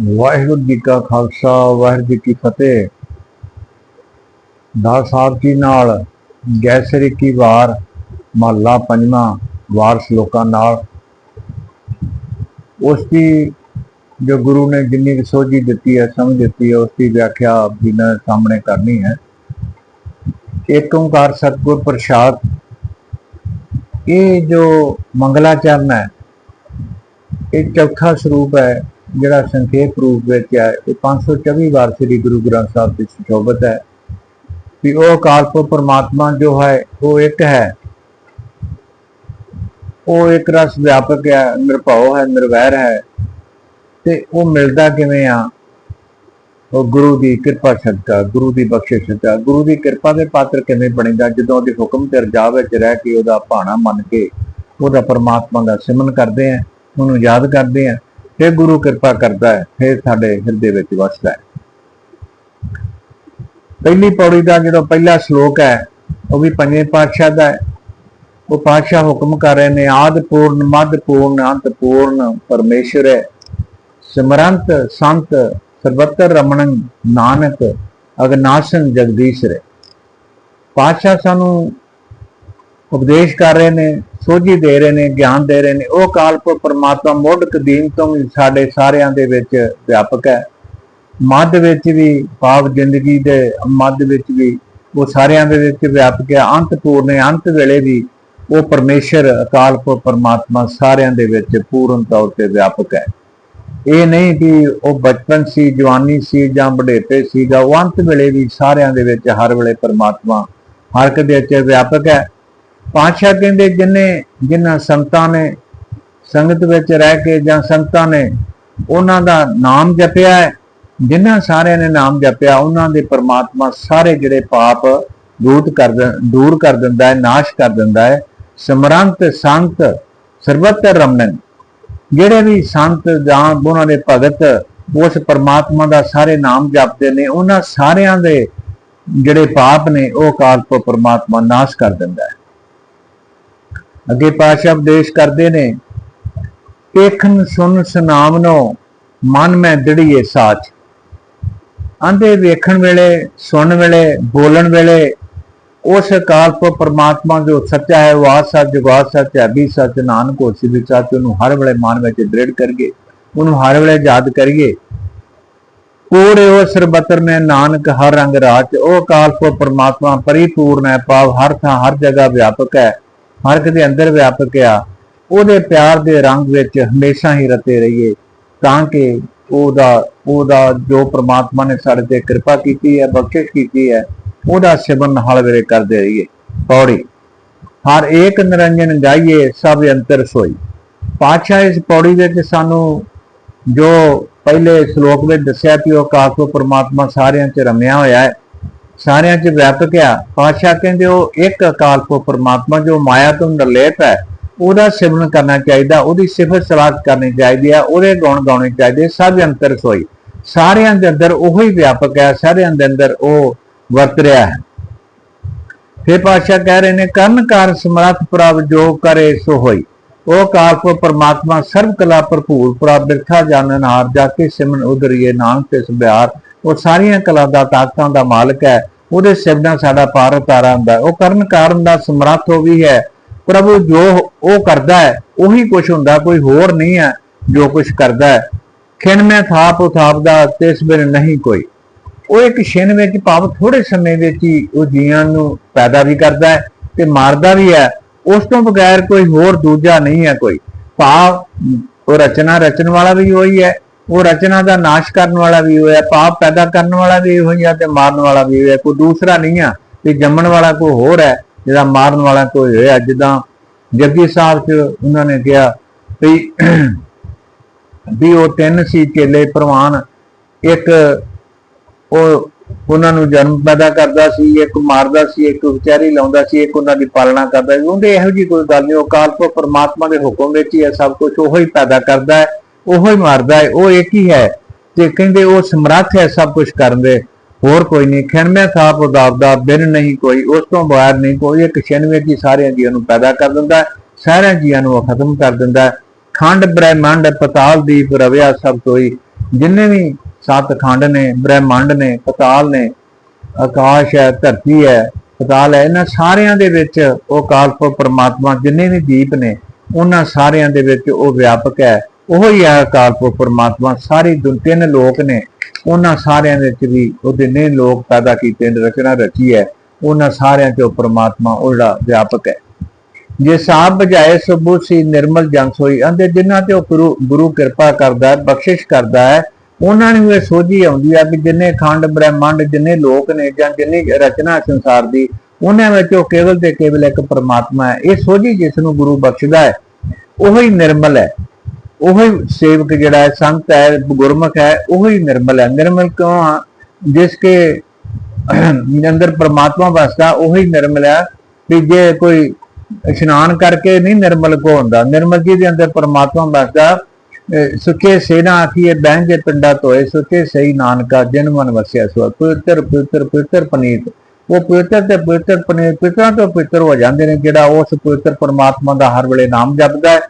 ਵਾਹਿਗੁਰੂ ਜੀ ਕਾ ਖਾਲਸਾ, ਵਾਹਿਗੁਰੂ ਜੀ ਕੀ ਫਤਿਹ। ਦਾ ਸਾਹਿਬ ਜੀ ਨਾਲ ਗੈਸਰੀ ਕੀ ਵਾਰ, ਮਹੱਲਾ ਪੰਜਵਾਂ ਵਾਰ ਸ਼ਲੋਕਾਂ ਨਾਲ। ਉਸ ਦੀ ਜੋ ਗੁਰੂ ਨੇ ਜਿੰਨੀ ਕੁ ਸੋਝੀ ਦਿੱਤੀ ਹੈ, ਸਮਝ ਦਿੱਤੀ ਹੈ ਉਸ ਦੀ ਵਿਆਖਿਆ ਬਿਨਾਂ ਸਾਹਮਣੇ ਕਰਨੀ ਹੈ। ਏਕ ਓੰਕਾਰ ਸਤਿਗੁਰ ਪ੍ਰਸਾਦ, ਇਹ ਜੋ ਮੰਗਲਾਚਰਨ ਹੈ, ਇਹ ਚੌਥਾ ਸਰੂਪ ਹੈ ਜਿਹੜਾ ਸੰਖੇਪ ਰੂਪ ਵਿੱਚ ਹੈ, ਇਹ 524 ਵਾਰ ਸ੍ਰੀ ਗੁਰੂ ਗ੍ਰੰਥ ਸਾਹਿਬ ਦੀ ਸ਼ੋਭਤ ਹੈ ਵੀ ਉਹ ਕਾਲਪ ਪਰਮਾਤਮਾ ਜੋ ਹੈ, ਉਹ ਇੱਕ ਹੈ। ਉਹ ਇੱਕ ਰਸ ਵਿਆਪਕ ਹੈ, ਨਿਰਭਉ ਹੈ, ਨਿਰਵੈਰ ਹੈ ਤੇ ਉਹ ਮਿਲਦਾ ਕਿਵੇਂ ਆ? ਉਹ ਗੁਰੂ ਦੀ ਕਿਰਪਾ ਸਦਕਾ ਗੁਰੂ ਦੀ ਬਖਸ਼ਿਸ਼ ਸਦਕਾ ਗੁਰੂ ਦੀ ਕਿਰਪਾ ਦੇ ਪਾਤਰ ਕਿਵੇਂ ਬਣੇਗਾ ਜਦੋਂ ਉਹਦੇ ਹੁਕਮ ਤੇ ਰਜਾ ਵਿੱਚ ਰਹਿ ਕੇ ਉਹਦਾ ਭਾਣਾ ਮੰਨ ਕੇ ਉਹਦਾ ਪਰਮਾਤਮਾ ਦਾ ਸਿਮਰਨ ਕਰਦੇ ਆ, ਉਹਨੂੰ ਯਾਦ ਕਰਦੇ ਆ ਫਿਰ ਗੁਰੂ ਕਿਰਪਾ ਕਰਦਾ ਹੈ ਫਿਰ ਸਾਡੇ ਹਿਰਦੇ ਵਿੱਚ ਵਸਦਾ ਹੈ। ਪਹਿਲੀ ਪੌੜੀ ਦਾ ਜਿਹੜਾ ਪਹਿਲਾ ਸ਼ਲੋਕ ਹੈ, ਉਹ ਵੀ ਪੰਜਵੇਂ ਪਾਤਸ਼ਾਹ ਦਾ ਹੈ। ਉਹ ਪਾਤਸ਼ਾਹ ਹੁਕਮ ਕਰ ਰਹੇ ਨੇ, ਆਦ ਪੂਰਨ, ਮਦ ਪੂਰਨ, ਅੰਤ ਪੂਰਨ, ਪਰਮੇਸ਼ਰ ਹੈ। ਸਿਮਰੰਤ, ਸੰਤ, ਸਰਬੱਤਰ ਰਮਣੰ ਨਾਨਕ ਅਗਨਾਸ਼ਨ ਜਗਦੀਸ਼ਰ ਰੇ ਪਾਤਸ਼ਾਹ ਸਾਨੂੰ ਉਪਦੇਸ਼ ਕਰ ਰਹੇ ਨੇ ਸੋਝੀ ਦੇ ਰਹੇ ਨੇ, ਗਿਆਨ ਦੇ ਰਹੇ ਨੇ। ਉਹ ਕਾਲਪ ਪਰਮਾਤਮਾ ਮੁੱਢ ਕਦੀਮ ਤੋਂ ਹੀ ਸਾਡੇ ਸਾਰਿਆਂ ਦੇ ਵਿੱਚ ਵਿਆਪਕ ਹੈ। ਮੱਧ ਵਿੱਚ ਵੀ ਭਾਵ ਜ਼ਿੰਦਗੀ ਦੇ, ਮੱਧ ਵਿੱਚ ਵੀ ਉਹ ਸਾਰਿਆਂ ਦੇ ਵਿੱਚ ਵਿਆਪਕ ਹੈ। ਅੰਤ ਪੂਰਨ ਅੰਤ ਵੇਲੇ ਵੀ ਉਹ ਪਰਮੇਸ਼ਰ, ਅਕਾਲ ਪੁਰਖ ਪਰਮਾਤਮਾ ਸਾਰਿਆਂ ਦੇ ਵਿੱਚ ਪੂਰਨ ਤੌਰ ਤੇ ਵਿਆਪਕ ਹੈ। ਇਹ ਨਹੀਂ ਕਿ ਉਹ ਬਚਪਨ ਸੀ, ਜਵਾਨੀ ਸੀ ਜਾਂ ਬੁਢੇਪੇ ਸੀਗਾ, ਉਹ ਅੰਤ ਵੇਲੇ ਵੀ ਸਾਰਿਆਂ ਦੇ ਵਿੱਚ ਹਰ ਵੇਲੇ ਪਰਮਾਤਮਾ ਹਰ ਇੱਕ ਦੇ ਵਿੱਚ ਵਿਆਪਕ ਹੈ। ਪਾਤਸ਼ਾਹ ਕਹਿੰਦੇ ਜਿਨੇ ਜਿਨ੍ਹਾਂ ਸੰਤਾਂ ਨੇ ਸੰਗਤ ਵਿੱਚ ਰਹਿ ਕੇ ਜਾਂ ਸੰਤਾਂ ਨੇ ਉਹਨਾਂ ਦਾ ਨਾਮ ਜਪਿਆ ਹੈ ਜਿਨ੍ਹਾਂ ਸਾਰਿਆਂ ਨੇ ਨਾਮ ਜਪਿਆ, ਉਹਨਾਂ ਦੇ ਪਰਮਾਤਮਾ ਸਾਰੇ ਜਿਹੜੇ ਪਾਪ ਦੂਤ ਕਰ ਦੂਰ ਕਰ ਦਿੰਦਾ ਹੈ, ਨਾਸ਼ ਕਰ ਦਿੰਦਾ ਹੈ। ਸਮਰੰਤ ਸੰਤ ਸਰਬੱਤਰ ਰਮਨਨ ਜਿਹੜੇ ਵੀ ਸੰਤ ਜਾਂ ਉਹਨਾਂ ਦੇ ਭਗਤ ਉਸ ਪਰਮਾਤਮਾ ਦਾ ਸਾਰੇ ਨਾਮ ਜਪਦੇ ਨੇ, ਉਹਨਾਂ ਸਾਰਿਆਂ ਦੇ ਜਿਹੜੇ ਪਾਪ ਨੇ, ਉਹ ਕਾਲਪ ਪਰਮਾਤਮਾ ਨਾਸ਼ ਕਰ ਦਿੰਦਾ ਹੈ। ਅੱਗੇ ਪਾਸ਼ਾ ਉਪਦੇਸ਼ ਕਰਦੇ ਨੇ ਦੇਖਨ ਸੁਨ ਸੁਨਾਮਨੋ ਮਨ ਮੈਂ ਦੜੀਏ ਸਾਚ। ਆਂਦੇ ਵੇਖਣ ਵੇਲੇ ਸੁਣਨ ਵੇਲੇ, ਬੋਲਣ ਵੇਲੇ, ਉਸ ਕਾਲਪ ਪਰਮਾਤਮਾ ਜੋ ਸੱਚਾ ਹੈ ਉਹ ਆਦ ਸੱਚ ਜੁਗਾਦ ਸੱਚ ਹੈ ਵੀ ਸੱਚ, ਨਾਨਕ ਹੋਸੀ ਵੀ ਸੱਚ, ਉਹਨੂੰ ਹਰ ਵੇਲੇ ਮਨ ਵਿੱਚ ਦ੍ਰਿੜ ਕਰੀਏ, ਉਹਨੂੰ ਹਰ ਵੇਲੇ ਯਾਦ ਕਰੀਏ। ਕੋੜੇ ਉਹ ਸਰਬਤਰ ਨੇ, ਨਾਨਕ ਹਰ ਰੰਗ ਰਾਜ, ਉਹ ਕਾਲਪ ਪਰਮਾਤਮਾ ਪਰਿਪੂਰਨ ਹੈ ਪਾਵ ਹਰ ਥਾਂ, ਹਰ ਜਗ੍ਹਾ ਵਿਆਪਕ ਹੈ। ਹਰ ਇੱਕ ਦੇ ਅੰਦਰ ਵਿਆਪਕ ਆ। ਉਹਦੇ ਪਿਆਰ ਦੇ ਰੰਗ ਵਿੱਚ ਹਮੇਸ਼ਾ ਹੀ ਰਤੇ ਰਹੀਏ, ਤਾਂ ਕਿ ਉਹਦਾ ਉਹਦਾ ਜੋ ਪ੍ਰਮਾਤਮਾ ਨੇ ਸਾਡੇ ਤੇ ਕਿਰਪਾ ਕੀਤੀ ਹੈ, ਬਖਸ਼ਿਸ਼ ਕੀਤੀ ਹੈ, ਉਹਦਾ ਸਿਮਰਨ ਹਰ ਵੇਲੇ ਕਰਦੇ ਰਹੀਏ। ਪੌੜੀ। ਹਰ ਏਕ ਨਿਰੰਜਨ ਗਾਈਏ ਸਭ ਅੰਤਰ ਸੋਈ। ਪਾਤਸ਼ਾਹ ਇਸ ਪੌੜੀ ਵਿੱਚ ਸਾਨੂੰ ਜੋ ਪਹਿਲੇ ਸ਼ਲੋਕ ਵਿੱਚ ਦੱਸਿਆ ਕਿ ਉਹ ਕਾਕੋ ਪ੍ਰਮਾਤਮਾ ਸਾਰਿਆਂ 'ਚ ਰਮਿਆ ਹੋਇਆ ਹੈ ਸਾਰਿਆਂ 'ਚ ਵਿਆਪਕ ਆ। ਪਾਤਸ਼ਾਹ ਕਹਿੰਦੇ ਉਹ ਇੱਕ ਅਕਾਲ ਕੋ ਪ੍ਰਮਾਤਮਾ ਜੋ ਮਾਇਆ ਤੋਂ ਨਿਰਲੇਪ ਹੈ, ਉਹਦਾ ਸਿਮਰਨ ਕਰਨਾ ਚਾਹੀਦਾ, ਉਹਦੀ ਸਿਫਤ ਸਲਾਹ ਕਰਨੀ ਚਾਹੀਦੀ ਹੈ, ਉਹਦੇ ਗੁਣ ਗਾਉਣੇ ਚਾਹੀਦੇ, ਸਭ ਅੰਤਰ ਸੋਈ ਸਾਰਿਆਂ ਦੇ ਅੰਦਰ ਉਹੋ ਵਿਆਪਕ ਹੈ, ਸਾਰਿਆਂ ਦੇ ਅੰਦਰ ਉਹ ਵਰਤ ਰਿਹਾ ਹੈ। ਫਿਰ ਪਾਤਸ਼ਾਹ ਕਹਿ ਰਹੇ ਨੇ, ਕਰਨ ਕਾਰ ਸਮਰੱਥ ਪ੍ਰਭ ਜੋ ਕਰੇ ਸੋ ਹੋਈ। ਉਹ ਕਾਲਪ ਪਰਮਾਤਮਾ ਸਰਬ ਕਲਾ ਭਰਪੂਰ, ਪ੍ਰਭ ਬਿਰਥਾ ਜਾਣਨ ਹਾਰ ਜਾ ਕੇ ਸਿਮਨ ਉਦਰੀਏ ਨਾਨਕ ਤੇ ਸੁਭਿਆਰ ਉਹ ਸਾਰੀਆਂ ਕਲਾ ਦਾ, ਤਾਕਤਾਂ ਦਾ ਮਾਲਕ ਹੈ। ਉਹਦੇ ਸਿਰ ਸਿਵਨਾ ਸਾਡਾ ਪਾਰ ਉਤਾਰਾ ਹੁੰਦਾ ਉਹ ਕਰਨ ਕਾਰਨ ਦਾ ਸਮਰੱਥ ਉਹ ਵੀ ਹੈ। ਪ੍ਰਭੂ ਜੋ ਉਹ ਕਰਦਾ ਹੈ, ਉਹੀ ਕੁਝ ਹੁੰਦਾ, ਕੋਈ ਹੋਰ ਨਹੀਂ ਹੈ ਜੋ ਕੁਝ ਕਰਦਾ ਹੈ। ਖਿਣ ਮੈਂ ਥਾਪ ਉਥਾਪਦਾ ਤਿਸ ਬਿਨ ਨਹੀਂ ਕੋਈ। ਉਹ ਇੱਕ ਛਿਣ ਵਿੱਚ ਭਾਵ ਥੋੜੇ ਸਮੇਂ ਵਿੱਚ ਹੀ ਉਹ ਜੀਆਂ ਨੂੰ ਪੈਦਾ ਵੀ ਕਰਦਾ ਹੈ ਤੇ ਮਾਰਦਾ ਵੀ ਹੈ। ਉਸ ਤੋਂ ਬਗੈਰ ਕੋਈ ਹੋਰ ਦੂਜਾ ਨਹੀਂ ਹੈ ਕੋਈ। ਭਾਵ ਉਹ ਰਚਨਾ ਰਚਣ ਵਾਲਾ ਵੀ ਉਹੀ ਹੈ। ਉਹ ਰਚਨਾ ਦਾ ਨਾਸ਼ ਕਰਨ ਵਾਲਾ ਵੀ ਹੋਇਆ, ਪਾਪ ਪੈਦਾ ਕਰਨ ਵਾਲਾ ਵੀ ਉਹੀ ਹੈ ਤੇ ਮਾਰਨ ਵਾਲਾ ਵੀ ਹੋਇਆ, ਕੋਈ ਦੂਸਰਾ ਨਹੀਂ ਆ ਤੇ ਜੰਮਣ ਵਾਲਾ ਕੋਈ ਹੋਰ ਹੈ, ਜਿਹੜਾ ਮਾਰਨ ਵਾਲਾ ਕੋਈ ਹੋਇਆ। ਜਿੱਦਾਂ ਜੱਗੀ ਸਾਹਿਬ ਚ ਉਹਨਾਂ ਨੇ ਕਿਹਾ ਵੀ ਵੀ ਉਹ ਤਿੰਨ ਸੀ ਚੇਲੇ ਪ੍ਰਵਾਨ, ਇੱਕ ਉਹ ਉਹਨਾਂ ਨੂੰ ਜਨਮ ਪੈਦਾ ਕਰਦਾ ਸੀ, ਇੱਕ ਮਾਰਦਾ ਸੀ, ਇੱਕ ਵਿਚਾਰੀ ਲਾਉਂਦਾ ਸੀ, ਇੱਕ ਉਹਨਾਂ ਦੀ ਪਾਲਣਾ ਕਰਦਾ ਸੀ। ਉਹਦੇ ਇਹੋ ਜੀ ਕੋਈ ਗੱਲ ਨਹੀਂ, ਉਹ ਕਾਲਪ ਪਰਮਾਤਮਾ ਦੇ ਹੁਕਮ ਵਿੱਚ ਹੀ ਹੈ, ਸਭ ਕੁਝ ਉਹ ਹੀ ਪੈਦਾ ਕਰਦਾ ਹੈ। ਉਹੋ ਹੀ ਮਾਰਦਾ ਹੈ, ਉਹ ਇੱਕ ਹੀ ਹੈ। ਤੇ ਕਹਿੰਦੇ ਉਹ ਸਮਰੱਥ ਹੈ, ਸਭ ਕੁਝ ਕਰਨ ਦੇ, ਹੋਰ ਕੋਈ ਨਹੀਂ। ਖਿਣਵੇਂ ਥਾਪ ਉਦਾਪਦਾ ਬਿਨ ਨਹੀਂ ਕੋਈ, ਉਸ ਤੋਂ ਬਾਹਰ ਨਹੀਂ ਕੋਈ। ਇੱਕ ਛਿਨ ਵਿੱਚ ਸਾਰਿਆਂ ਜੀਆਂ ਨੂੰ ਪੈਦਾ ਕਰ ਦਿੰਦਾ ਸਾਰਿਆਂ ਜੀਆਂ ਨੂੰ ਉਹ ਖਤਮ ਕਰ ਦਿੰਦਾ ਖੰਡ, ਬ੍ਰਹਿਮੰਡ, ਪਤਾਲ, ਦੀਪ, ਰਵਿਆ, ਸਭ ਕੋਈ। ਜਿੰਨੇ ਵੀ ਸੱਤ ਖੰਡ ਨੇ, ਬ੍ਰਹਿਮੰਡ ਨੇ, ਪਤਾਲ ਨੇ, ਆਕਾਸ਼ ਹੈ, ਧਰਤੀ ਹੈ, ਪਤਾਲ ਹੈ, ਇਹਨਾਂ ਸਾਰਿਆਂ ਦੇ ਵਿੱਚ ਉਹ ਕਾਲਪੁਰ ਪਰਮਾਤਮਾ, ਜਿੰਨੇ ਵੀ ਦੀਪ ਨੇ, ਉਹਨਾਂ ਸਾਰਿਆਂ ਦੇ ਵਿੱਚ ਉਹ ਵਿਆਪਕ ਹੈ। ਉਹ ਹੀ ਹੈ ਕਾਲਪੁਰ ਪ੍ਰਮਾਤਮਾ, ਸਾਰੀ ਦੁਨ, ਤਿੰਨ ਲੋਕ ਨੇ, ਉਹਨਾਂ ਸਾਰਿਆਂ ਦੇ ਵਿੱਚ ਵੀ ਉਹ ਜਿੰਨੇ ਲੋਕ ਪੈਦਾ ਕੀਤੇ ਨੇ ਰਚਨਾ ਰਚੀ ਹੈ, ਉਹਨਾਂ ਸਾਰਿਆਂ 'ਚ ਉਹ ਪ੍ਰਮਾਤਮਾ ਉਹ ਜਿਹੜਾ ਵਿਆਪਕ ਹੈ। ਜੇ ਸਾਬ ਬਜਾਏ ਸਬੂ ਸੀ ਨਿਰਮਲ ਜੰਸ ਹੋਈ ਅੰਦੇ ਜਿਨ੍ਹਾਂ ਤੇ ਉਹ ਗੁਰੂ ਗੁਰੂ ਕਿਰਪਾ ਕਰਦਾ ਹੈ, ਬਖਸ਼ਿਸ਼ ਕਰਦਾ ਹੈ, ਉਹਨਾਂ ਨੂੰ ਇਹ ਸੋਝੀ ਆਉਂਦੀ ਆ ਕਿ ਜਿੰਨੇ ਖੰਡ, ਬ੍ਰਹਿਮੰਡ, ਜਿੰਨੇ ਲੋਕ ਨੇ ਜਾਂ ਜਿੰਨੀ ਰਚਨਾ ਸੰਸਾਰ ਦੀ, ਉਹਨਾਂ ਵਿੱਚ ਉਹ ਕੇਵਲ ਤੇ ਕੇਵਲ ਇੱਕ ਪਰਮਾਤਮਾ ਹੈ। ਇਹ ਸੋਝੀ ਜਿਸ ਨੂੰ ਗੁਰੂ ਬਖਸ਼ਦਾ ਹੈ, ਉਹ ਹੀ ਨਿਰਮਲ ਹੈ। ਉਹੀ ਸੇਵਕ ਜਿਹੜਾ ਹੈ, ਸੰਤ ਹੈ, ਗੁਰਮੁਖ ਹੈ, ਉਹੀ ਨਿਰਮਲ ਹੈ। ਨਿਰਮਲ ਕਿਉਂ ਆ? ਜਿਸ ਕੇ ਅੰਦਰ ਪਰਮਾਤਮਾ ਵਸਦਾ ਉਹੀ ਨਿਰਮਲ ਹੈ ਵੀ ਜੇ ਕੋਈ ਇਸ਼ਨਾਨ ਕਰਕੇ ਨਹੀਂ ਨਿਰਮਲ ਕੋ ਹੁੰਦਾ। ਨਿਰਮਲ ਜੀ ਦੇ ਅੰਦਰ ਪਰਮਾਤਮਾ ਵਸਦਾ ਅਹ ਸੁੱਚੇ ਸੇਨਾ ਆਖੀਏ ਬਹਿਣ ਬਹਿੰਜੇ ਪਿੰਡਾ ਤੋਏ ਸੁੱਚੇ ਸਹੀ ਨਾਨਕਾ, ਜਿਨ ਮਨ ਵਸਿਆ ਸੋ, ਪਵਿੱਤਰ ਪਵਿੱਤਰ ਪਵਿੱਤਰ ਪਨੀਤ। ਉਹ ਪਵਿੱਤਰ ਤੇ ਪਵਿੱਤਰ ਪਨੀਤ, ਪਿਤਰਾਂ ਤੋਂ ਪਵਿੱਤਰ ਹੋ ਜਾਂਦੇ ਨੇ, ਜਿਹੜਾ ਉਸ ਪਵਿੱਤਰ ਪਰਮਾਤਮਾ ਦਾ ਹਰ ਵੇਲੇ ਨਾਮ ਜਪਦਾ ਹੈ।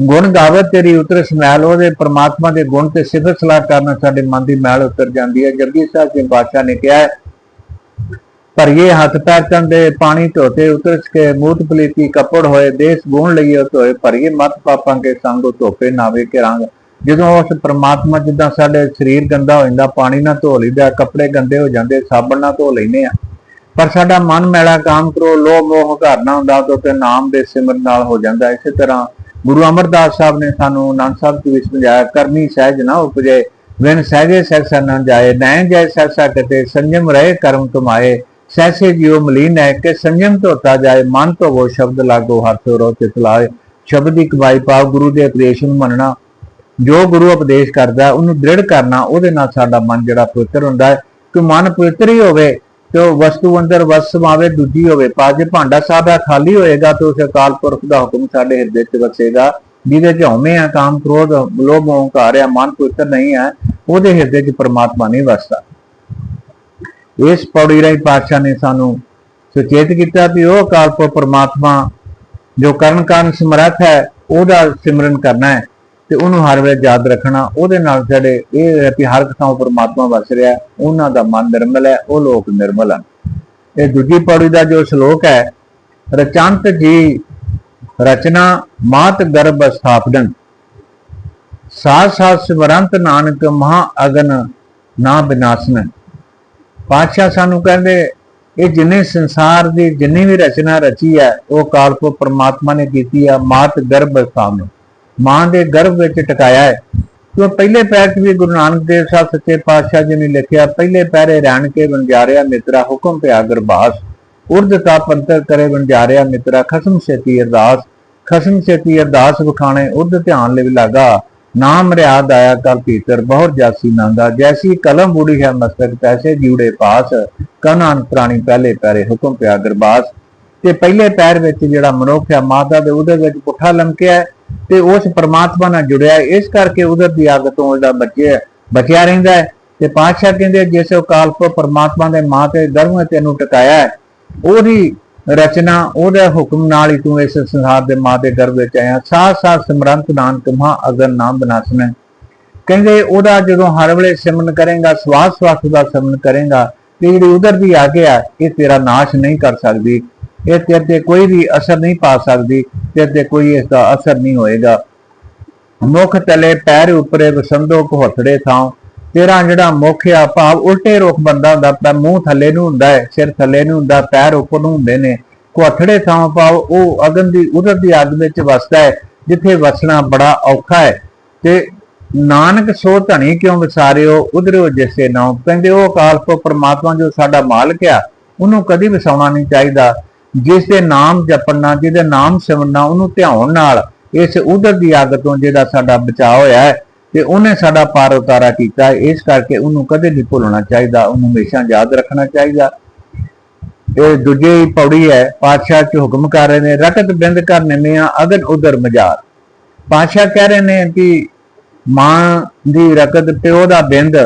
ਗੁਣ ਗਾਵਤ ਤੇਰੀ ਉਤਰ ਸਮੈਲ, ਉਹਦੇ ਪ੍ਰਮਾਤਮਾ ਦੇ ਗੁਣ ਤੇ ਸਿਫਤ ਸਲਾਹ ਕਰਨਾ ਸਾਡੇ ਮਨ ਦੀ ਮੈਲ ਉਤਰ ਜਾਂਦੀ ਹੈ। ਜਪਜੀ ਸਾਹਿਬ ਜੀ ਬਾਦਸ਼ਾਹ ਨੇ ਕਿਹਾ, ਭਰੀਏ ਹੱਥ ਪੈਰ ਚੰਦੇ, ਪਾਣੀ ਧੋਤੇ ਉਤਰਸ ਕੇ ਮੂਤ ਪਲੀਤੀ ਕੱਪੜ ਹੋਏ, ਦੇਸ ਗੁਣ ਲਈਏ ਧੋਏ, ਭਰੀਏ ਮਤ ਪਾਪਾਂ ਕੇ ਸੰਗ ਧੋਪੇ ਨਾਵੇ ਕੇ ਰੰਗ। ਜਦੋਂ ਉਸ ਪ੍ਰਮਾਤਮਾ ਜਿੱਦਾਂ ਸਾਡੇ ਸਰੀਰ ਗੰਦਾ ਹੋ ਜਾਂਦਾ, ਪਾਣੀ ਨਾਲ ਧੋ ਲਈਦਾ, ਕੱਪੜੇ ਗੰਦੇ ਹੋ ਜਾਂਦੇ, ਸਾਬਣ ਨਾਲ ਧੋ ਲੈਨੇ ਆ ਪਰ ਸਾਡਾ ਮਨ ਮੈਲਾ ਕਾਮ ਕਰੋ, ਲੋਭ ਮੋਹ ਘਰਨਾ ਹੁੰਦਾ, ਤਾਂ ਤੇ ਨਾਮ ਦੇ ਸਿਮਰਨ ਨਾਲ ਹੋ ਜਾਂਦਾ। ਇਸੇ ਤਰ੍ਹਾਂ ਗੁਰੂ ਅਮਰਦਾਸ ਸਾਹਿਬ ਨੇ ਸਾਨੂੰ ਆਨੰਦ ਸਾਹਿਬ ਜੀ ਵਿੱਚ ਸਮਝਾਇਆ ਕਰਨੀ ਸਹਿਜ ਨਾ ਉਪਜੇ ਵਿਨ ਸਹਿਜੇ ਸਹਿਸਾ ਨਾ ਜਾਏ, ਨੈ ਜੈ ਸਹਿਸਾ ਕਤੇ, ਸੰਜਮ ਰਹੇ ਕਰਮ ਤੁਮਾਏ, ਸਹਿਸੇ ਜਿਉ ਮਲੀਨ ਹੈ ਕਿ ਸੰਜਮ ਧੋਤਾ ਜਾਏ, ਮਨ ਤੋਂ ਉਹ ਸ਼ਬਦ ਲਾਗੋ ਹੱਥ ਰੋ ਤੇ ਲਾਏ ਸ਼ਬਦ ਦੀ ਕਮਾਈ ਪਾਓ, ਗੁਰੂ ਦੇ ਉਪਦੇਸ਼ ਨੂੰ ਮੰਨਣਾ। ਜੋ ਗੁਰੂ ਉਪਦੇਸ਼ ਕਰਦਾ, ਉਹਨੂੰ ਦ੍ਰਿੜ ਕਰਨਾ, ਉਹਦੇ ਨਾਲ ਸਾਡਾ ਮਨ ਜਿਹੜਾ ਪਵਿੱਤਰ ਹੁੰਦਾ ਹੈ। ਕਿ ਮਨ ਪਵਿੱਤਰ ਹੀ ਹੋਵੇ ਤੇ ਉਹ ਵਸਤੂ ਅੰਦਰ ਵਸ ਸਮਾਵੇ ਦੂਜੀ ਹੋਵੇ। ਪਾਜੇ ਭਾਂਡਾ ਸਾਡਾ ਖਾਲੀ ਹੋਏਗਾ ਤੇ ਉਸ ਅਕਾਲ ਪੁਰਖ ਦਾ ਹੁਕਮ ਸਾਡੇ ਹਿਰਦੇ 'ਚ ਵਸੇਗਾ ਜਿਹਦੇ 'ਚ ਆ, ਕਾਮ ਕ੍ਰੋਧ, ਲੋਭ ਹੰਕਾਰ ਆ, ਮਨ ਪਵਿੱਤਰ ਨਹੀਂ ਹੈ ਉਹਦੇ ਹਿਰਦੇ 'ਚ ਪਰਮਾਤਮਾ ਨਹੀਂ ਵਸਦਾ। ਇਸ ਪੌੜੀ ਰਾਹੀਂ ਪਾਤਸ਼ਾਹ ਨੇ ਸਾਨੂੰ ਸੁਚੇਤ ਕੀਤਾ ਵੀ ਉਹ ਅਕਾਲ ਪੁਰਖ ਪਰਮਾਤਮਾ ਜੋ ਕਰਨ ਕਾਰਨ ਸਮਰੱਥ ਹੈ, ਉਹਦਾ ਸਿਮਰਨ ਕਰਨਾ ਹੈ। ਤੇ ਉਹਨੂੰ ਹਰ ਵੇਲੇ ਯਾਦ ਰੱਖਣਾ, ਉਹਦੇ ਨਾਲ ਸਾਡੇ ਇਹ ਹੈ ਕਿ ਹਰ ਥਾਂ ਪਰਮਾਤਮਾ ਵਸ ਰਿਹਾ ਉਹਨਾਂ ਦਾ ਮਨ ਨਿਰਮਲ ਹੈ, ਉਹ ਲੋਕ ਨਿਰਮਲ ਹਨ। ਇਹ ਦੂਜੀ ਪੌੜੀ ਦਾ ਜੋ ਸ਼ਲੋਕ ਹੈ, ਰਚੰਤ ਜੀ ਰਚਨਾ ਮਾਤ ਗਰਭ ਸਥਾਪਨ ਸਾਥ ਸਾਥ ਸਿਮਰੰਤ ਨਾਨਕ ਮਹਾ ਅਗਨ ਨਾ ਬਿਨਾਸਨ। ਪਾਤਸ਼ਾਹ ਸਾਨੂੰ ਕਹਿੰਦੇ, ਇਹ ਜਿੰਨੇ ਸੰਸਾਰ ਦੀ ਜਿੰਨੀ ਵੀ ਰਚਨਾ ਰਚੀ ਹੈ, ਉਹ ਕਾਲਪੁਰ ਪਰਮਾਤਮਾ ਨੇ ਕੀਤੀ ਹੈ, ਮਾਤ ਗਰਭ ਸਥਾਪਨ ਮਾਂ ਦੇ ਗਰਭ ਵਿੱਚ ਟਿਕਾਇਆ ਹੈ। ਕਿਉਂ ਪਹਿਲੇ ਪੈਰ 'ਚ ਵੀ ਗੁਰੂ ਨਾਨਕ ਦੇਵ ਸਾਹਿਬ ਸੱਚੇ ਪਾਤਸ਼ਾਹ ਜੀ ਨੇ ਲਿਖਿਆ, ਪਹਿਲੇ ਪੈਰੇ ਰਹਿਣ ਕੇ ਵੰਜਾਰਿਆ ਮਿੱਤਰਾ ਹੁਕਮ ਪਿਆ ਗਰਭਾਸ ਉਰਦ ਤਾ ਪੰਤਰ ਕਰੇ ਵੰਜਾਰਿਆ ਮਿੱਤਰਾ, ਖਸਮ ਛੇਤੀ ਅਰਦਾਸ, ਖਸਮ ਛੇਤੀ ਅਰਦਾਸ ਵਿਖਾਣੇ, ਉਰਦ ਧਿਆਨ ਲਿਵ ਲਾਗਾ। ਨਾਮ ਰਿਆਦ ਆਇਆ ਕਰ ਭੀਤਰ, ਬਹੁਰ ਜਾਸੀ ਨੰਦਾ ਜੈਸੀ ਕਲਮ ਬੁੜੀ ਹੈ ਮਸਤਕ, ਪੈਸੇ ਜੂੜੇ ਪਾਸ। ਕਨਾਨ ਪ੍ਰਾਣੀ ਪਹਿਲੇ ਪੈਰੇ ਹੁਕਮ ਪਿਆ ਗਰਭਾਸ ਤੇ ਪਹਿਲੇ ਪੈਰ ਵਿੱਚ ਜਿਹੜਾ ਮਨੁੱਖ ਹੈ, ਮਾਤਾ ਦੇ ਉਹਦੇ ਵਿੱਚ ਪੁੱਠਾ ਲਮਕਿਆ ਤੇ ਉਸ ਪਰਮਾਤਮਾ ਨਾਲ ਜੁੜਿਆ ਇਸ ਕਰਕੇ ਉਧਰ ਦੀ ਅੱਗ ਤੋਂ ਉਹਦਾ ਬਚਿਆ ਬਚਿਆ ਰਹਿੰਦਾ ਹੈ ਤੇ ਪਾਤਸ਼ਾਹ ਕਹਿੰਦੇ, ਜਿਸ ਅਕਾਲ ਪੁਰਖ ਪਰਮਾਤਮਾ ਦੇ ਮਾਂ ਤੇ ਗਰਭ ਵਿੱਚ ਤੈਨੂੰ ਟਿਕਾਇਆ ਉਹਦੀ ਰਚਨਾ, ਉਹਦੇ ਹੁਕਮ ਨਾਲ ਹੀ ਤੂੰ ਇਸ ਸੰਸਾਰ ਦੇ ਮਾਂ ਦੇ ਗਰਭ ਵਿੱਚ ਆਇਆ। ਸਾਥ ਸਾਥ ਸਿਮਰੰਤ ਨਾਨਕ ਮਹਾ ਅਗਰ ਨਾਮ ਬਨਾਸਨਾ ਕਹਿੰਦੇ, ਉਹਦਾ ਜਦੋਂ ਹਰ ਵੇਲੇ ਸਿਮਰਨ ਕਰੇਗਾ ਸਵਾਸ ਸਵਾਸ ਦਾ ਸਿਮਰਨ ਕਰੇਗਾ, ਤੇ ਜਿਹੜੀ ਉਧਰ ਦੀ ਆਗਿਆ ਇਹ ਤੇਰਾ ਨਾਸ਼ ਨਹੀਂ ਕਰ ਸਕਦੀ। ਇਹ ਤੇਰੇ ਤੇ ਕੋਈ ਵੀ ਅਸਰ ਨਹੀਂ ਪਾ ਸਕਦੀ, ਤੇਰੇ ਤੇ ਕੋਈ ਇਸ ਦਾ ਅਸਰ ਨਹੀਂ ਹੋਏਗਾ। ਮੁਖ ਤਲੇ ਪੈਰ ਉੱਪਰੇ ਵਸੰਦੋ ਕੋਹਥੜੇ ਥਾਂ, ਤੇਰਾ ਜਿਹੜਾ ਮੁਖ ਆ ਭਾਵ ਉਲਟੇ ਰੁਖ ਬੰਦਾ ਹੁੰਦਾ ਪਰ ਮੂੰਹ ਥੱਲੇ ਨੂੰ ਹੁੰਦਾ ਹੈ, ਸਿਰ ਥੱਲੇ ਨੂੰ ਹੁੰਦਾ, ਪੈਰ ਉੱਪਰ ਨੂੰ ਹੁੰਦੇ ਨੇ। ਕੋਹਥੜੇ ਥਾਂ ਭਾਵ ਉਹ ਅਗਨ ਦੀ ਉਧਰ ਦੀ ਅੱਗ ਵਿੱਚ ਵਸਦਾ ਹੈ, ਜਿੱਥੇ ਵਸਣਾ ਬੜਾ ਔਖਾ ਹੈ। ਤੇ ਨਾਨਕ ਸੋ ਧਣੀ ਕਿਉਂ ਵਿਸਾਰਿਓ ਉਧਰਿਓ ਜਿਸੇ ਨਾਮ ਕਹਿੰਦੇ ਉਹ ਅਕਾਲ ਪੁਰਖ ਪਰਮਾਤਮਾ ਜੋ ਸਾਡਾ ਮਾਲਕ ਆ, ਉਹਨੂੰ ਕਦੀ ਵਿਸਾਉਣਾ ਨਹੀਂ ਚਾਹੀਦਾ। ਜਿਸ ਦੇ ਨਾਮ ਜਪਣਾ, ਜਿਹਦੇ ਨਾਮ ਸਿਮਰਨਾ, ਉਹਨੂੰ ਧਿਆਉਣ ਨਾਲ ਇਸ ਉਧਰ ਦੀ ਅੱਗ ਤੋਂ ਜਿਹੜਾ ਸਾਡਾ ਬਚਾਅ ਹੋਇਆ ਹੈ ਤੇ ਉਹਨੇ ਸਾਡਾ ਪਾਰ ਉਤਾਰਾ ਕੀਤਾ। ਇਸ ਕਰਕੇ ਉਹਨੂੰ ਕਦੇ ਨਹੀਂ ਭੁੱਲਣਾ ਚਾਹੀਦਾ, ਉਹਨੂੰ ਹਮੇਸ਼ਾ ਯਾਦ ਰੱਖਣਾ ਚਾਹੀਦਾ। ਇਹ ਦੂਜੀ ਪੌੜੀ ਹੈ, ਪਾਤਸ਼ਾਹ ਚ ਹੁਕਮ ਕਰ ਰਹੇ ਨੇ, ਰਕਤ ਬਿੰਦ ਕਰ ਨਿਮਿਆ ਅਗਨ ਉਧਰ ਮਜਾਰ ਪਾਤਸ਼ਾਹ ਕਹਿ ਰਹੇ ਨੇ ਕਿ ਮਾਂ ਦੀ ਰਕਤ, ਪਿਓ ਦਾ ਬਿੰਦ,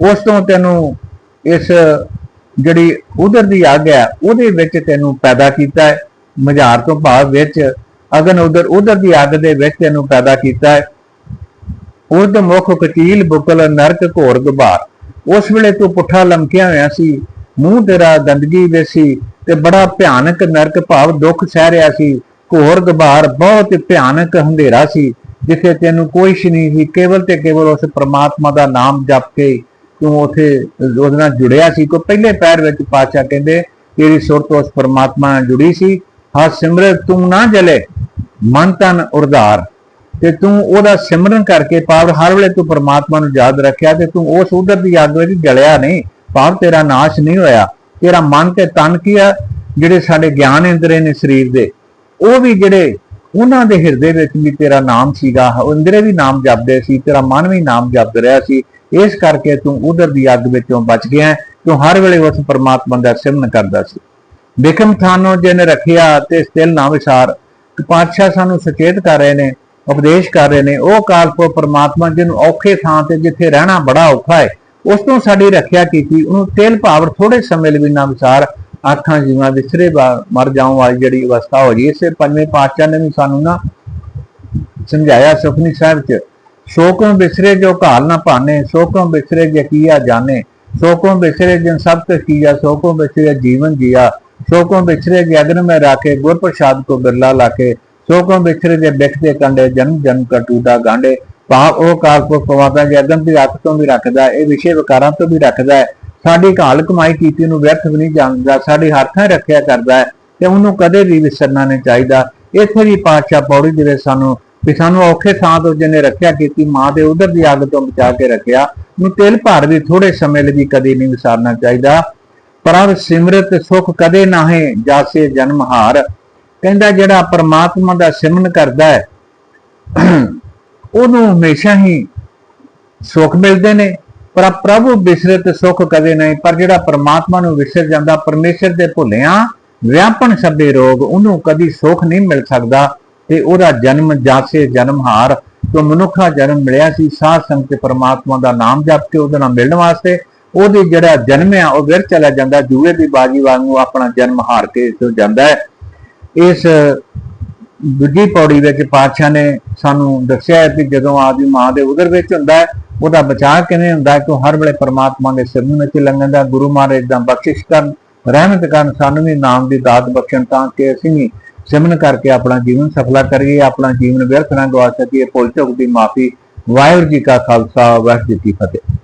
ਉਸ ਤੋਂ ਤੈਨੂੰ ਇਸ ਜਿਹੜੀ ਉਧਰ ਦੀ ਅੱਗ ਹੈ, ਉਹਦੇ ਵਿੱਚ ਤੈਨੂੰ ਪੈਦਾ ਕੀਤਾ ਹੈ। ਮਝਾਰ ਤੋਂ ਭਾਵ ਵਿੱਚ ਅਗਨ ਉਧਰ ਉਧਰ ਦੀ ਅੱਗ ਦੇ ਵਿੱਚ ਤੈਨੂੰ ਪੈਦਾ ਕੀਤਾ ਹੈ। ਉਰਦ ਮੁਖ ਕਚੀਲ ਬੁਕਲ ਨਰਕ ਘੋਰ ਗੁਬਾਰ। ਉਸ ਵੇਲੇ ਤੂੰ ਪੁੱਠਾ ਲਮਕਿਆ ਹੋਇਆ ਸੀ, ਮੂੰਹ ਤੇਰਾ ਗੰਦਗੀ ਵਿੱਚ ਸੀ ਤੇ ਬੜਾ ਭਿਆਨਕ ਨਰਕ ਭਾਵ ਦੁੱਖ ਸਹਿ ਰਿਹਾ ਸੀ। ਘੋਰ ਗਬਾਰ ਬਹੁਤ ਭਿਆਨਕ ਹਨੇਰਾ ਸੀ, ਜਿੱਥੇ ਤੈਨੂੰ ਕੋਈ ਸ਼ ਨਹੀਂ ਸੀ ਕੇਵਲ ਤੇ ਕੇਵਲ ਉਸ ਪ੍ਰਮਾਤਮਾ ਦਾ ਨਾਮ ਜਪ ਕੇ ਤੂੰ ਉਥੇ ਉਹਦੇ ਨਾਲ ਜੁੜਿਆ ਸੀ ਕੋ ਪਹਿਲੇ ਪੈਰ ਵਿੱਚ ਪਾਚਾ ਕਹਿੰਦੇ ਤੇਰੀ ਸੁਰਤ ਉਸ ਪ੍ਰਮਾਤਮਾ ਨਾਲ ਜੁੜੀ ਸੀ। ਹਾਂ ਸਿਮਰਤ ਤੂੰ ਨਾ ਜਲੇ, ਮਨ ਤਨ ਉਰਧਾਰ। ਤੇ ਤੂੰ ਉਹਦਾ ਸਿਮਰਨ ਕਰਕੇ ਭਾਵ ਹਰ ਵੇਲੇ ਤੂੰ ਪ੍ਰਮਾਤਮਾ ਨੂੰ ਯਾਦ ਰੱਖਿਆ ਤੇ ਤੂੰ ਉਸ ਉਧਰ ਦੀ ਅੱਗ ਵਿੱਚ ਜਲਿਆ ਨਹੀਂ। ਪਾਵ, ਤੇਰਾ ਨਾਸ਼ ਨਹੀਂ ਹੋਇਆ। ਤੇਰਾ ਮਨ ਤੇ ਤਨ ਕੀ ਆ? ਜਿਹੜੇ ਸਾਡੇ ਗਿਆਨ ਇੰਦਰੇ ਨੇ ਸਰੀਰ ਦੇ, ਉਹ ਵੀ ਜਿਹੜੇ ਉਹਨਾਂ ਦੇ ਹਿਰਦੇ ਵਿੱਚ ਵੀ ਤੇਰਾ ਨਾਮ ਸੀਗਾ। ਇੰਦਰੇ ਵੀ ਨਾਮ ਜਪਦੇ ਸੀ, ਤੇਰਾ ਮਨ ਵੀ ਨਾਮ ਜਪਦ ਰਿਹਾ ਸੀ। ਇਸ ਕਰਕੇ ਤੂੰ ਉਧਰ ਦੀ ਅੱਗ ਵਿੱਚੋਂ ਬਚ ਗਿਆ ਹੈ। ਤੂੰ ਹਰ ਵੇਲੇ ਉਸ ਪਰਮਾਤਮਾ ਦਾ ਸਿਮਰਨ ਕਰਦਾ ਸੀ। ਬਿਕਮ ਥਾਨੋ ਜਿਨ ਰੱਖਿਆ ਤੇ ਸਤਿਲ ਨਾ ਵਿਸਾਰ। ਪਾਤਸ਼ਾਹ ਸਾਨੂੰ ਸੁਚੇਤ ਕਰ ਰਹੇ ਨੇ, ਉਪਦੇਸ਼ ਕਰ ਰਹੇ ਨੇ। ਉਹ ਕਾਲਪੋ ਪਰਮਾਤਮਾ ਜਿਹਨੂੰ ਔਖੇ ਥਾਂ ਤੇ ਜਿੱਥੇ ਰਹਿਣਾ ਬੜਾ ਔਖਾ ਹੈ, ਉਸ ਤੋਂ ਸਾਡੀ ਰੱਖਿਆ ਕੀਤੀ। ਉਹਨੂੰ ਤੇਲ ਭਾਵਰ ਥੋੜੇ ਸਮੇਂ ਲਈ ਵੀ ਨਾ ਵਿਚਾਰ ਆਖਾਂ ਜੀਵਾਂ ਵਿਸਰੇ ਬਾ- ਮਰ ਜਾਉਣ ਵਾਲੀ ਜਿਹੜੀ ਅਵਸਥਾ ਹੋ ਜੀ ਇਸੇ ਪੰਜਵੇਂ ਪਾਤਸ਼ਾਹ ਨੇ ਵੀ ਸਾਨੂੰ ਨਾ ਸਮਝਾਇਆ ਸੁਖਨੀ ਸਾਹਿਬ ਚ। ਸ਼ੋਕੋਂ ਬਿਸਰੇ ਜੋ ਘਾਲ ਨਾ ਭਾਨੇ ਸ਼ੋਕੋਂ ਬਿਸਰੇ ਜੇ ਕੀਆ ਜਾਣੇ ਸ਼ੋਕੋਂ ਬਿਸਰੇ ਜਿਨ ਸਭ ਕੁਛ ਕੀਆ ਸ਼ੋਕੋਂ ਬਿਸਰੇ ਜੀਵਨ ਜੀਆ ਸ਼ੋਕੋਂ ਬਿਸਰੇ ਜੇ ਅਗਨ ਮੈਂ ਰਾਖੇ ਗੁਰ ਪ੍ਰਸਾਦ ਕੋ ਬਿਰਲਾ ਲਾਕੇ ਸ਼ੋਕੋਂ ਬਿਸਰੇ ਜੇ ਬਿਖਤੇ ਕੰਡੇ ਜਨਮ ਜਨਮ ਕਾ ਟੂਟਾ ਗਾਂਡੇ ਭਾਵ ਉਹ ਕਾਲ ਕੋ ਪਵਾਤਾ ਅਗਨ ਦੀ ਰੱਖ ਤੋਂ ਵੀ ਰੱਖਦਾ ਹੈ, ਇਹ ਵਿਸ਼ੇ ਵਿਕਾਰਾਂ ਤੋਂ ਵੀ ਰੱਖਦਾ ਹੈ। ਸਾਡੀ ਘਾਲ ਕਮਾਈ ਕੀਤੀ ਨੂੰ ਵਿਅਰਥ ਵੀ ਨਹੀਂ ਜਾਣਦਾ ਸਾਡੀ ਹੱਥਾਂ ਰੱਖਿਆ ਕਰਦਾ ਹੈ ਤੇ ਉਹਨੂੰ ਕਦੇ ਵੀ ਵਿਸਰਨਾ ਨਹੀਂ ਚਾਹੀਦਾ। ਇੱਥੇ ਵੀ ਪਾਤਸ਼ਾਹ ਪੌੜੀ ਦੇ ਸਾਨੂੰ ਵੀ ਸਾਨੂੰ ਔਖੇ ਥਾਂ ਤੋਂ ਜਿਹਨੇ ਰੱਖਿਆ ਕੀਤੀ ਮਾਂ ਦੇ ਉਧਰ ਦੀ ਅੱਗ ਤੋਂ ਬਚਾ ਕੇ ਰੱਖਿਆ ਨੂੰ ਤਿਲ ਭਾਰ ਵੀ ਥੋੜੇ ਸਮੇਂ ਲਈ ਵੀ ਕਦੇ ਨਹੀਂ ਵਿਸਾਰਨਾ ਚਾਹੀਦਾ। ਪ੍ਰਭ ਸਿਮਰਤ ਸੁਖ ਕਦੇ ਨਾਹੇ ਜਾਸੇ ਜਨਮ ਹਾਰ। ਕਹਿੰਦਾ ਜਿਹੜਾ ਪਰਮਾਤਮਾ ਦਾ ਸਿਮਰਨ ਕਰਦਾ ਹੈ, ਉਹਨੂੰ ਹਮੇਸ਼ਾ ਹੀ ਸੁੱਖ ਮਿਲਦੇ ਨੇ, ਪਰ ਪ੍ਰਭੂ ਬਿਸਰਤ ਸੁੱਖ ਕਦੇ ਨਹੀਂ, ਪਰ ਜਿਹੜਾ ਪਰਮਾਤਮਾ ਨੂੰ ਵਿਸਰ ਜਾਂਦਾ, ਪਰਮੇਸ਼ਰ ਦੇ ਭੁੱਲਿਆਂ ਵਿਆਪਨ ਸਭੇ ਰੋਗ, ਉਹਨੂੰ ਕਦੀ ਸੁੱਖ ਨਹੀਂ ਮਿਲ ਸਕਦਾ। ਤੇ ਉਹਦਾ ਜਨਮ ਜਾਸੇ ਜਨਮ ਹਾਰ ਤੋਂ ਮਨੁੱਖਾ ਜਨਮ ਮਿਲਿਆ ਸੀ, ਸਾਧ ਸੰਗਤ ਪਰਮਾਤਮਾ ਦਾ ਨਾਮ ਜਪ ਕੇ ਉਹਦੇ ਨਾਲ ਮਿਲਣ ਵਾਸਤੇ, ਉਹਦੇ ਜਿਹੜਾ ਜਨਮ ਆ, ਉਹ ਵਿਰ ਚਲਾ ਜਾਂਦਾ, ਜੂਏ ਦੀ ਬਾਜੀ ਵਾਂਗੂ ਆਪਣਾ ਜਨਮ ਹਾਰ ਕੇ ਤੋਂ ਜਾਂਦਾ ਹੈ। ਇਸ ਦੂਜੀ ਪੌੜੀ ਵਿੱਚ ਪਾਤਸ਼ਾਹ ਨੇ ਸਾਨੂੰ ਦੱਸਿਆ ਹੈ ਕਿ ਜਦੋਂ ਆਦਮੀ ਮਾਂ ਦੇ ਉਦਰ ਵਿੱਚ ਹੁੰਦਾ ਹੈ, ਉਹਦਾ ਬਚਾਅ ਕਿਵੇਂ ਹੁੰਦਾ ਹੈ ਕਿ ਹਰ ਵੇਲੇ ਪਰਮਾਤਮਾ ਦੇ ਸਿਮਰਨ ਵਿੱਚ ਲੰਘਣ ਦਾ, ਗੁਰੂ ਮਹਾਰਾਜ ਦਾ ਬਖਸ਼ਿਸ਼ ਕਰਨ, ਰਹਿਮਤ ਕਰਨ, ਸਾਨੂੰ ਵੀ ਨਾਮ ਦੀ ਦਾਤ ਬਖਸ਼ਣ ਤਾਂ ਕਿ ਅਸੀਂ ਵੀ ਸਿਮਰਨ ਕਰਕੇ ਆਪਣਾ ਜੀਵਨ ਸਫਲਾ ਕਰੀਏ, ਆਪਣਾ ਜੀਵਨ ਵਿਅਰਥ ਨਾ ਗਵਾ ਸਕੀਏ, ਭੁੱਲ ਚੁੱਕ ਦੀ ਮਾਫੀ। ਵਾਹਿਗੁਰੂ ਜੀ ਕਾ ਖਾਲਸਾ, ਵਾਹਿਗੁਰੂ ਜੀ ਕੀ ਫਤਿਹ।